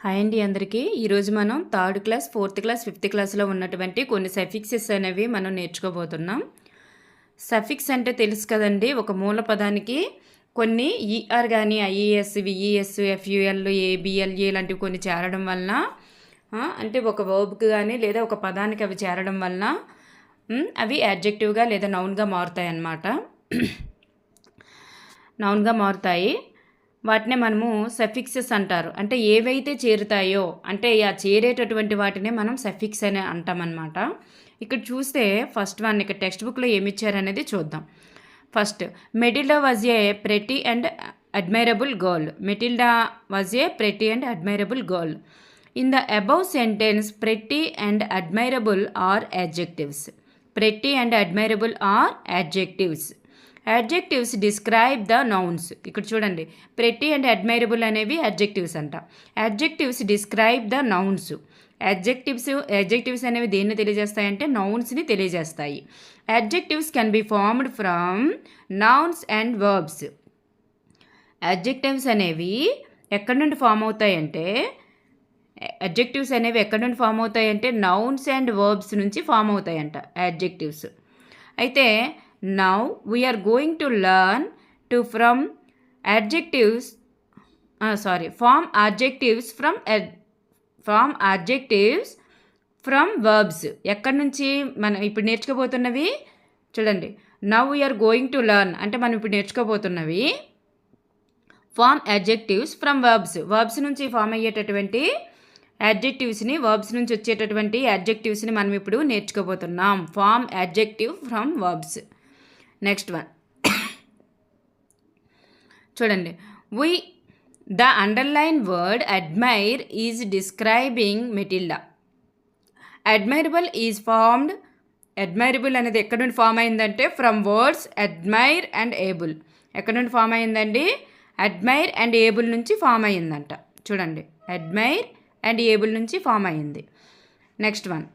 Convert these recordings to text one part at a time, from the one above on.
Hi అండి అందరికీ. ఈరోజు మనం third class fourth class fifth క్లాస్లో ఉన్నటువంటి కొన్ని సఫిక్సెస్ అనేవి మనం నేర్చుకోబోతున్నాం. సఫిక్స్ అంటే తెలుసు కదండి ఒక మూల పదానికి కొన్ని ఈఆర్ కానీ ఐఈఎస్ విఈఎస్ ఎఫ్యుఎల్ ఏబిఎల్ఏ లాంటివి కొన్ని చేరడం వలన అంటే ఒక వర్బ్కి కానీ లేదా ఒక పదానికి అవి చేరడం వలన అవి యాడ్జెక్టివ్గా లేదా నౌన్గా మారుతాయి అన్నమాట నౌన్గా మారుతాయి. వాటినే మనము సఫిక్సెస్ అంటారు. అంటే ఏవైతే చేరుతాయో అంటే ఆ చేరేటటువంటి వాటినే మనం సఫిక్స్ అని అంటామన్నమాట. ఇక్కడ చూస్తే ఫస్ట్ వన్ ఇక్కడ టెక్స్ట్ బుక్లో ఏమి ఇచ్చారనేది చూద్దాం. First Matilda was a pretty and admirable girl. Matilda was a pretty and admirable girl. In the above sentence pretty and admirable are adjectives pretty and admirable are adjectives adjectives describe the nouns ఇక్కడ చూడండి. Pretty and admirable అనేవి adjectives అంట. Adjectives describe the nouns adjectives adjectives అనేవి దేన్ని తెలియజేస్తాయంటే నౌన్స్ని తెలియజేస్తాయి. Adjectives can be formed from nouns and verbs adjectives అనేవి ఎక్కడి నుండి ఫామ్ అవుతాయంటే అడ్జెక్టివ్స్ అనేవి ఎక్కడి నుండి ఫామ్ అవుతాయంటే నౌన్స్ అండ్ వర్బ్స్ నుంచి ఫామ్ అవుతాయంట అడ్జెక్టివ్స్ అయితే now we are going to learn to from adjectives sorry form adjectives from from adjectives from verbs ఎక్కడి నుంచి మనం ఇప్పుడు నేర్చుకోబోతున్నవి? చూడండి. Now we are going to learn అంటే మనం ఇప్పుడు నేర్చుకోబోతున్నవి form adjectives from verbs verbs నుంచి ఫామ్ అయ్యేటటువంటి అడ్జెక్టివ్స్ని వర్బ్స్ నుంచి వచ్చేటటువంటి అడ్జెక్టివ్స్ని మనం ఇప్పుడు నేర్చుకోబోతున్నాం. Form adjective from verbs next one చూడండి. We the underline word admire is describing Matilda admirable is formed admirable అనేది ఎక్కడ నుండి ఫామ్ అయిందంటే from words admire and able ఎక్కడ నుండి ఫామ్ అయిందండి? అడ్మైర్ అండ్ ఏబుల్ నుంచి ఫామ్ అయ్యిందంట. చూడండి. అడ్మైర్ అండ్ ఏబుల్ నుంచి ఫామ్ అయ్యింది. Next one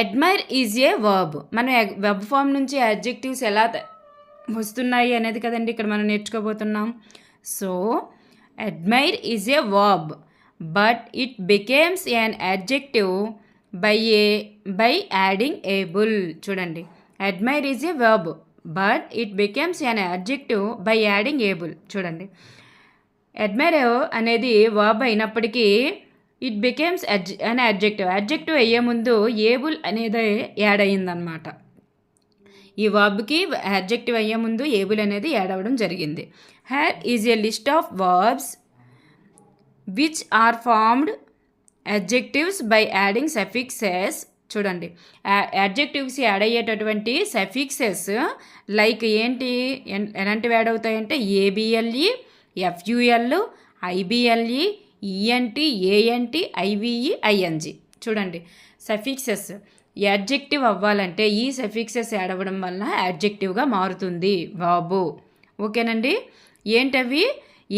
admire is a verb మనం వెబ్ ఫామ్ నుంచి అడ్జెక్టివ్స్ ఎలా వస్తున్నాయి అనేది కదండి ఇక్కడ మనం నేర్చుకోబోతున్నాం. So admire is a verb but it becomes an adjective by a by adding able చూడండి. Admire is a verb but it becomes an adjective by adding able చూడండి. అడ్మైర్ అనేది వర్బ్ అయినప్పటికీ ఇట్ బికేమ్స్ అడ్జ్ అనే adjective adjective అయ్యే ముందు able అనేది add అయ్యిందనమాట ఈ వర్బ్కి adjective అయ్యే ముందు ఏబుల్ అనేది యాడ్ అవ్వడం జరిగింది. Here is a list of verbs which are formed adjectives by adding suffixes చూడండి. అడ్జెక్టివ్స్ యాడ్ అయ్యేటటువంటి సఫిక్సెస్ లైక్ ఏంటి? ఎన్- ఎలాంటివి add అవుతాయంటే A B L E F U L I B L E E N T A N T I V E I N G చూడండి. Suffixes. Adjective అవ్వాలంటే ఈ suffixes add అవ్వడం వల్ల అడ్జెక్టివ్గా మారుతుంది. బాబు ఓకేనండి? ఏంటవి?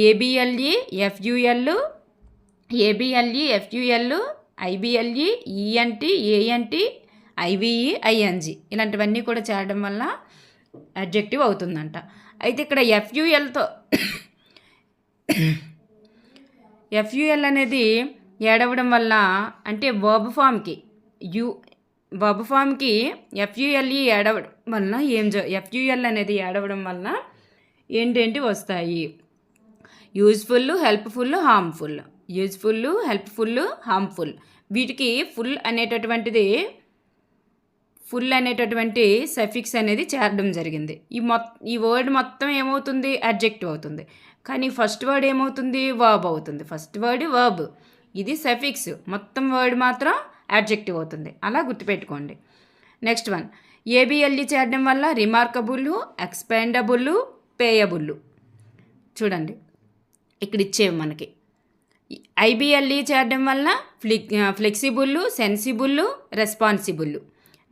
A B L E F U L A B L E F U L I B L E E N T A N T I V E I N G ఇలాంటివన్నీ కూడా చేరడం వల్ల అడ్జెక్టివ్ అవుతుందంట. అయితే ఇక్కడ ఎఫ్యుఎల్తో ఎఫ్యుఎల్ అనేది ఏడవడం వల్ల అంటే వర్బ్ ఫామ్కి యు వర్బ్ ఫామ్కి ఎఫ్యుఎల్ఈ ఏడవడం వల్ల ఏం ఎఫ్యుఎల్ అనేది ఏడవడం వల్ల ఏంటేంటి వస్తాయి? Useful helpful harmful useful helpful harmful వీటికి ఫుల్ అనేటటువంటిది ఫుల్ అనేటటువంటి సఫిక్స్ అనేది చేరడం జరిగింది. ఈ మొత్ ఈ వర్డ్ మొత్తం ఏమవుతుంది? అడ్జెక్టివ్ అవుతుంది. కానీ ఫస్ట్ వర్డ్ ఏమవుతుంది? వర్బ్ అవుతుంది. First word verb. ఇది సఫిక్స్. మొత్తం వర్డ్ మాత్రం అడ్జెక్టివ్ అవుతుంది. అలా గుర్తుపెట్టుకోండి. Next one. ఏబిఎల్ఈ చేరడం వల్ల రిమార్కబుల్ ఎక్స్పెండబుల్ పేయబుల్. చూడండి. ఇక్కడ ఇచ్చేవి మనకి. ఐబిఎల్ఈ చేరడం వల్ల flick flexible sensible responsible.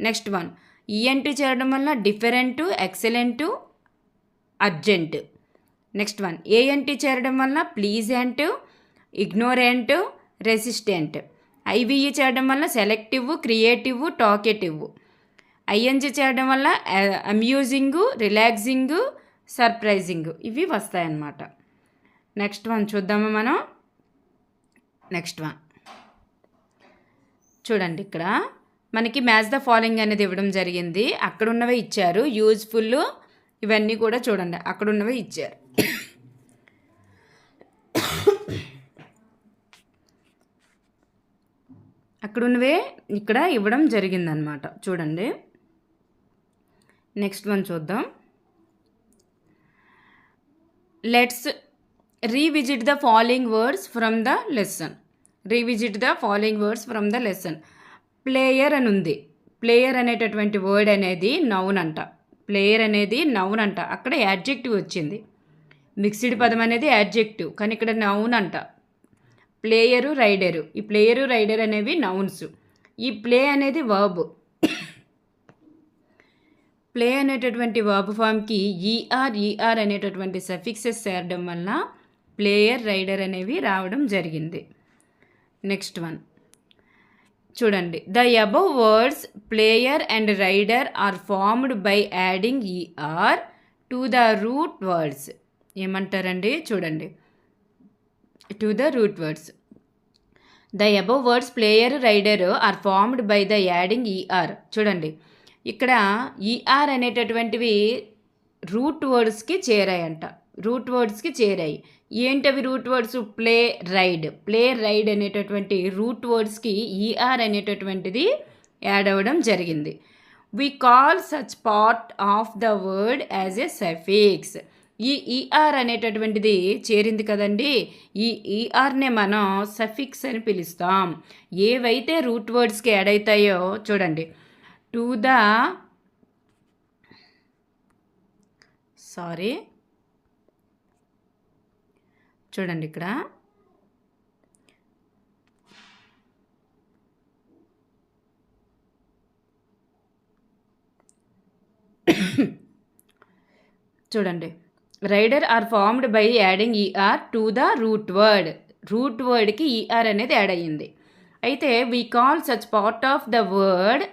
Next one. E N T చేరడం వల్ల different excellent urgent. Next one. A N T చేరడం వల్ల ప్లీజెంట్ ఇగ్నోరెంట్ రెసిస్టెంట్. ఐవిఈ చేరడం వల్ల సెలెక్టివ్ క్రియేటివ్ టాకెటివ్ ఐఎన్జి చేయడం వల్ల అమ్యూజింగ్ రిలాక్సింగ్ సర్ప్రైజింగ్. ఇవి వస్తాయన్నమాట. నెక్స్ట్ వన్ చూద్దామా మనం? Next one. చూడండి ఇక్కడ. మనకి మ్యాచ్ ద ఫాలోయింగ్ అనేది ఇవ్వడం జరిగింది. అక్కడున్నవే ఇచ్చారు. యూజ్ఫుల్ ఇవన్నీ కూడా చూడండి. అక్కడున్నవే ఇచ్చారు. అక్కడ ఉన్నవే ఇక్కడ ఇవ్వడం జరిగిందనమాట చూడండి. నెక్స్ట్ వన్ చూద్దాం. Let's revisit the following words from the lesson. Revisit the following words from the lesson. Player అని ఉంది ప్లేయర్ అనేటటువంటి వర్డ్ అనేది నౌన్ అంట. ప్లేయర్ అనేది నౌన్ అంట. అక్కడ యాడ్జెక్టివ్ వచ్చింది. మిక్స్డ్ పదం అనేది యాడ్జెక్టివ్. కానీ ఇక్కడ నౌన్ అంట. Player rider. ఈ ప్లేయరు రైడర్ అనేవి నౌన్స్ ఈ ప్లే అనేది వర్బ్ ప్లే అనేటటువంటి వర్బ్ ఫామ్కి ఈఆర్ ఈఆర్ అనేటటువంటి సఫిక్సెస్ చేరడం వల్ల ప్లేయర్ రైడర్ అనేవి రావడం జరిగింది. నెక్స్ట్ వన్ చూడండి. The above words player and rider are formed by adding E R to the root words ఏమంటారండి? చూడండి. To the root words the above words player rider are formed by the adding E R చూడండి. ఇక్కడ ER అనేటటువంటివి root వర్డ్స్కి చేరాయంట. Route వర్డ్స్కి చేరాయి. ఏంటవి root words? Play ride. Play ride అనేటటువంటి రూట్ వర్డ్స్కి ఈఆర్ అనేటటువంటిది యాడ్ అవ్వడం జరిగింది. We call such part of the word as a suffix ఈ ఈఆర్ అనేటటువంటిది చేరింది కదండి? ఈ ఈఆర్నే మనం సఫిక్స్ అని పిలుస్తాం. ఏవైతే రూట్ వర్డ్స్కి యాడ్ అవుతాయో చూడండి. టు ద సారీ చూడండి ఇక్కడ. చూడండి. Rider are formed by adding E R to the root word root వర్డ్కి E R అనేది యాడ్ అయ్యింది. అయితే we call such part of the word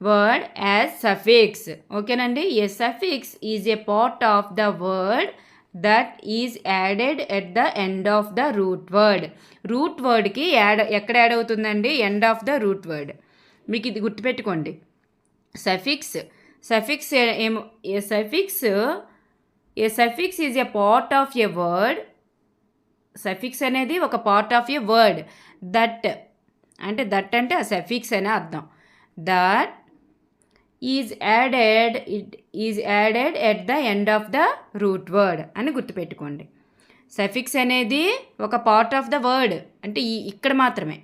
word as suffix ఓకేనండి a suffix is a part of the word that is added at the end of the root word root వర్డ్కి add ఎక్కడ add అవుతుందండి? End of the root word మీకు ఇది గుర్తుపెట్టుకోండి. Suffix suffix ఏమో a suffix a suffix is a part of a word suffix అనేది ఒక part of a word that అంటే that అంటే ఆ సఫిక్స్ అనే అర్థం. That is added it is added at the end of the root word అని గుర్తుపెట్టుకోండి. Suffix అనేది ఒక పార్ట్ ఆఫ్ ద వర్డ్ అంటే ఈ ఇక్కడ మాత్రమే.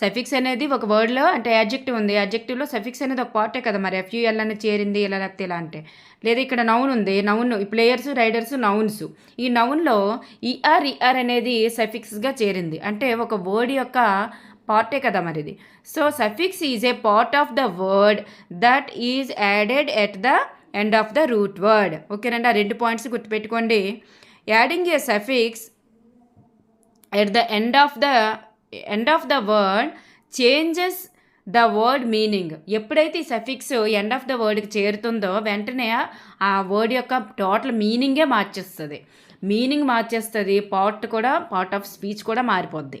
సఫిక్స్ అనేది ఒక వర్డ్లో అంటే యాడ్జెక్టివ్ ఉంది. యాడ్జెక్టివ్లో సఫిక్స్ అనేది ఒక పార్టే కదా మరి. ఎఫ్యూఎల్ అని చేరింది ఇలా లేకపోతే ఇలా అంటే. లేదా ఇక్కడ నౌన్ ఉంది నౌన్ ఈ ప్లేయర్స్ రైడర్స్ నౌన్స్ ఈ నౌన్లో ఈఆర్ ఈఆర్ అనేది సఫిక్స్గా చేరింది. అంటే ఒక వర్డ్ యొక్క పార్టే కదా మరిది. So suffix is a part of the word that is added at the end of the root word. ఓకేనండి ఆ రెండు పాయింట్స్ గుర్తుపెట్టుకోండి. Adding a suffix at the end of the end of the word changes the word meaning. ఎప్పుడైతే ఈ suffix end of the వర్డ్కి చేరుతుందో వెంటనే ఆ వర్డ్ యొక్క టోటల్ మీనింగే మార్చేస్తుంది. మీనింగ్ మార్చేస్తుంది పార్ట్ కూడా పార్ట్ ఆఫ్ స్పీచ్ కూడా మారిపోద్ది.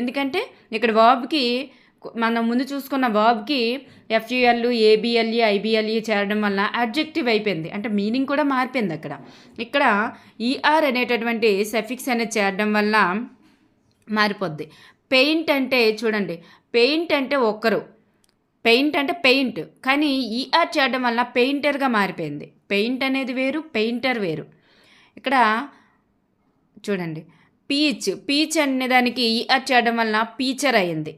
ఎందుకంటే ఇక్కడ వాబ్కి మనం ముందు చూసుకున్న వాబ్కి ఎఫ్యుఎల్ ఏబిఎల్ఈ ఐబిఎల్ఈ చేరడం వల్ల అడ్జెక్టివ్ అయిపోయింది. అంటే మీనింగ్ కూడా మారిపోయింది అక్కడ. ఇక్కడ ఈఆర్ అనేటటువంటి సెఫిక్స్ అనేది చేరడం వల్ల మారిపోద్ది. పెయింట్ అంటే చూడండి పెయింట్ అంటే ఒక్కరు. పెయింట్ అంటే పెయింట్. కానీ ఈఆర్ చేయడం వల్ల పెయింటర్గా మారిపోయింది. పెయింట్ అనేది వేరు పెయింటర్ వేరు. ఇక్కడ చూడండి పీచ్ పీచ్ అనేదానికి ఈఆర్ చేయడం వలన పీచర్ అయింది.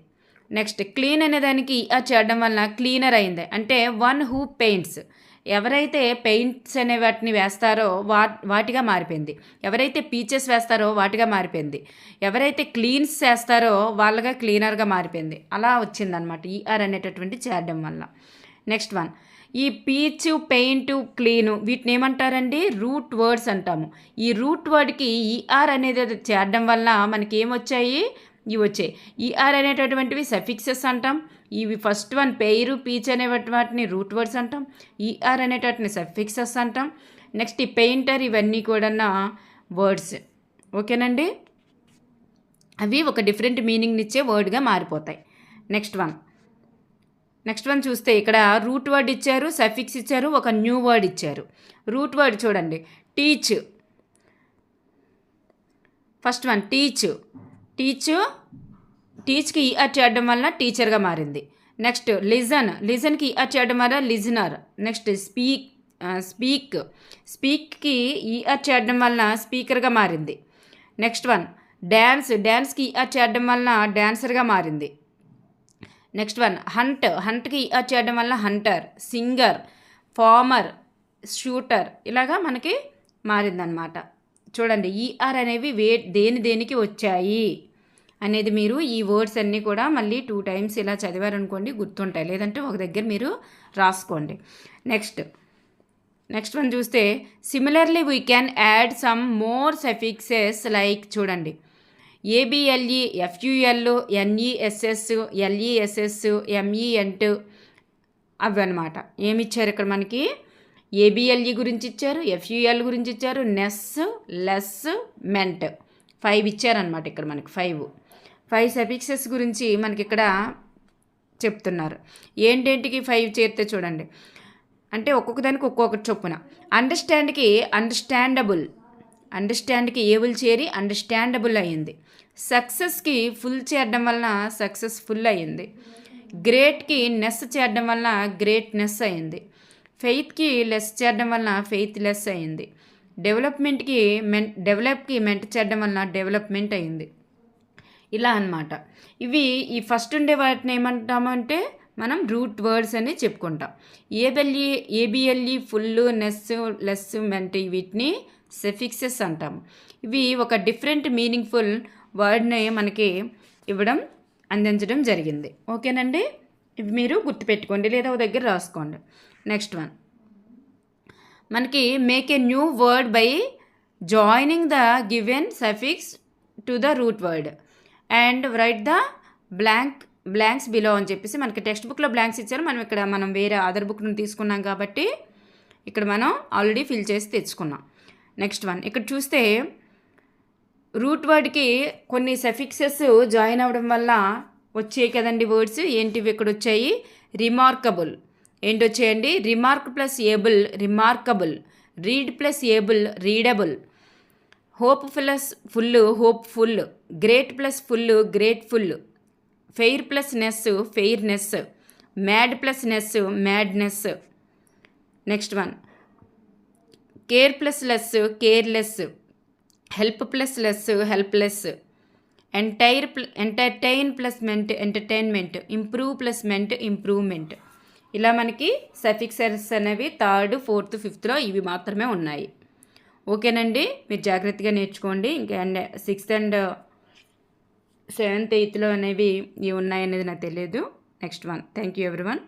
నెక్స్ట్ క్లీన్ అనేదానికి ఈఆర్ చేయడం వల్ల క్లీనర్ అయింది. అంటే వన్ హూ పెయింట్స్. ఎవరైతే పెయింట్స్ అనే వాటిని వేస్తారో వా వాటిగా మారిపోయింది. ఎవరైతే పీచెస్ వేస్తారో వాటిగా మారిపోయింది. ఎవరైతే క్లీన్స్ చేస్తారో వాళ్ళగా క్లీనర్గా మారిపోయింది. అలా వచ్చిందనమాట ఈఆర్ అనేటటువంటి చేయడం వల్ల నెక్స్ట్ వన్ ఈ పీచ్ పెయింట్ క్లీను వీటిని ఏమంటారండి? రూట్ వర్డ్స్ అంటాము. ఈ రూట్ వర్డ్కి ఈఆర్ అనేది చేరడం వల్ల మనకి ఏమొచ్చాయి ఇవి వచ్చాయి. ఈఆర్ అనేటటువంటివి సఫిక్సెస్ అంటాం. ఇవి ఫస్ట్ వన్ పేరు పీచ్ అనే వాటిని రూట్ వర్డ్స్ అంటాం. ఈఆర్ అనేటటువంటి సఫిక్సెస్ అంటాం. నెక్స్ట్ ఈ పెయింటర్ ఇవన్నీ కూడా వర్డ్స్ ఓకేనండి? అవి ఒక డిఫరెంట్ మీనింగ్ ఇచ్చే వర్డ్గా మారిపోతాయి. నెక్స్ట్ వన్ నెక్స్ట్ వన్ చూస్తే ఇక్కడ రూట్ వర్డ్ ఇచ్చారు సఫిక్స్ ఇచ్చారు ఒక న్యూ వర్డ్ ఇచ్చారు. రూట్ వర్డ్ చూడండి. Teach. First one teach. Teach టీచ్కి E R చేయడం వలన టీచర్గా మారింది. Next listen. లిజన్కి ఈఆర్ చేయడం వల్ల listener. Next speak speak. స్పీక్కి E R చేయడం వలన స్పీకర్గా మారింది. నెక్స్ట్ వన్ డ్యాన్స్ డ్యాన్స్కి ఈఆర్ చేయడం వలన డ్యాన్సర్గా మారింది. Next one hunt. హంట్కి ఈఆర్ చేయడం వల్ల హంటర్ సింగర్ ఫార్మర్ షూటర్ ఇలాగా మనకి మారిందనమాట. చూడండి ఈఆర్ అనేవి వే దేని దేనికి వచ్చాయి అనేది మీరు ఈ వర్డ్స్ అన్నీ కూడా మళ్ళీ టూ టైమ్స్ ఇలా చదివారనుకోండి గుర్తుంటాయి. లేదంటే ఒక దగ్గర మీరు రాసుకోండి. నెక్స్ట్ నెక్స్ట్ వన్ చూస్తే similarly we can add some more suffixes like చూడండి. A B L E F U L N E S S L E S S M E N T అవి అనమాట ఏమి ఇచ్చారు ఇక్కడ మనకి? ఏబిఎల్ఈ గురించి ఇచ్చారు ఎఫ్యుఎల్ గురించి ఇచ్చారు నెస్ లెస్ మెంట్. ఫైవ్ ఇచ్చారనమాట ఇక్కడ మనకి ఫైవ్. ఫైవ్ సఫిక్సెస్ గురించి మనకి ఇక్కడ చెప్తున్నారు. ఏంటేంటికి ఫైవ్ చేరితే చూడండి. అంటే ఒక్కొక్క దానికి ఒక్కొక్కటి చొప్పున. అండర్స్టాండ్కి అండర్స్టాండబుల్. అండర్స్టాండ్కి ఏబుల్ చేరి అండర్స్టాండబుల్ అయ్యింది సక్సెస్కి ఫుల్ చేరడం వలన సక్సెస్ఫుల్ అయ్యింది గ్రేట్కి నెస్ చేరడం వలన గ్రేట్నెస్ అయింది. ఫెయిత్కి లెస్ చేరడం వలన ఫెయిత్ లెస్ అయింది. డెవలప్మెంట్కి మెన్ డెవలప్కి మెంట్ చేయడం వలన డెవలప్మెంట్ అయింది. ఇలా అన్నమాట. ఇవి ఈ ఫస్ట్ ఉండే వాటిని ఏమంటామంటే మనం రూట్ వర్డ్స్ అని చెప్పుకుంటాం. A B L E A B L E full ness less ment వీటిని సెఫిక్సెస్ అంటాం. ఇవి ఒక డిఫరెంట్ మీనింగ్ఫుల్ వర్డ్ని మనకి ఇవ్వడం అందించడం జరిగింది. ఓకేనండి? ఇవి మీరు గుర్తుపెట్టుకోండి లేదా ఒక దగ్గర రాసుకోండి. నెక్స్ట్ వన్ మనకి make a new word by joining the given suffix to the root word and write the blank blanks below అని చెప్పేసి మనకి టెక్స్ట్ బుక్లో బ్లాంక్స్ ఇచ్చారు. మనం ఇక్కడ మనం వేరే ఆధార్ బుక్ నుండి తీసుకున్నాం కాబట్టి ఇక్కడ మనం ఆల్రెడీ ఫిల్ చేసి తెచ్చుకున్నాం. నెక్స్ట్ వన్ ఇక్కడ చూస్తే రూట్ వర్డ్కి కొన్ని సెఫిక్సెస్ జాయిన్ అవ్వడం వల్ల వచ్చాయి కదండి వర్డ్స్ ఏంటివి ఇక్కడ వచ్చాయి? రిమార్కబుల్ ఏంటి వచ్చాయండి remark plus able remarkable read plus able readable hope plus full hope full great plus full grateful fair plus ness fairness mad plus ness madness next one care plus less careless help plus less helpless entire ప్ల entertain plus ment entertainment improve plus ment improvement ఇలా మనకి సఫిక్సర్స్ అనేవి third fourth ఫిఫ్త్లో ఇవి మాత్రమే ఉన్నాయి. ఓకేనండి? మీరు జాగ్రత్తగా నేర్చుకోండి. ఇంకా అండ్ సిక్స్త్ అండ్ సెవెంత్ ఎయిత్లో అనేవి ఇవి ఉన్నాయనేది నాకు తెలియదు. Next one thank you everyone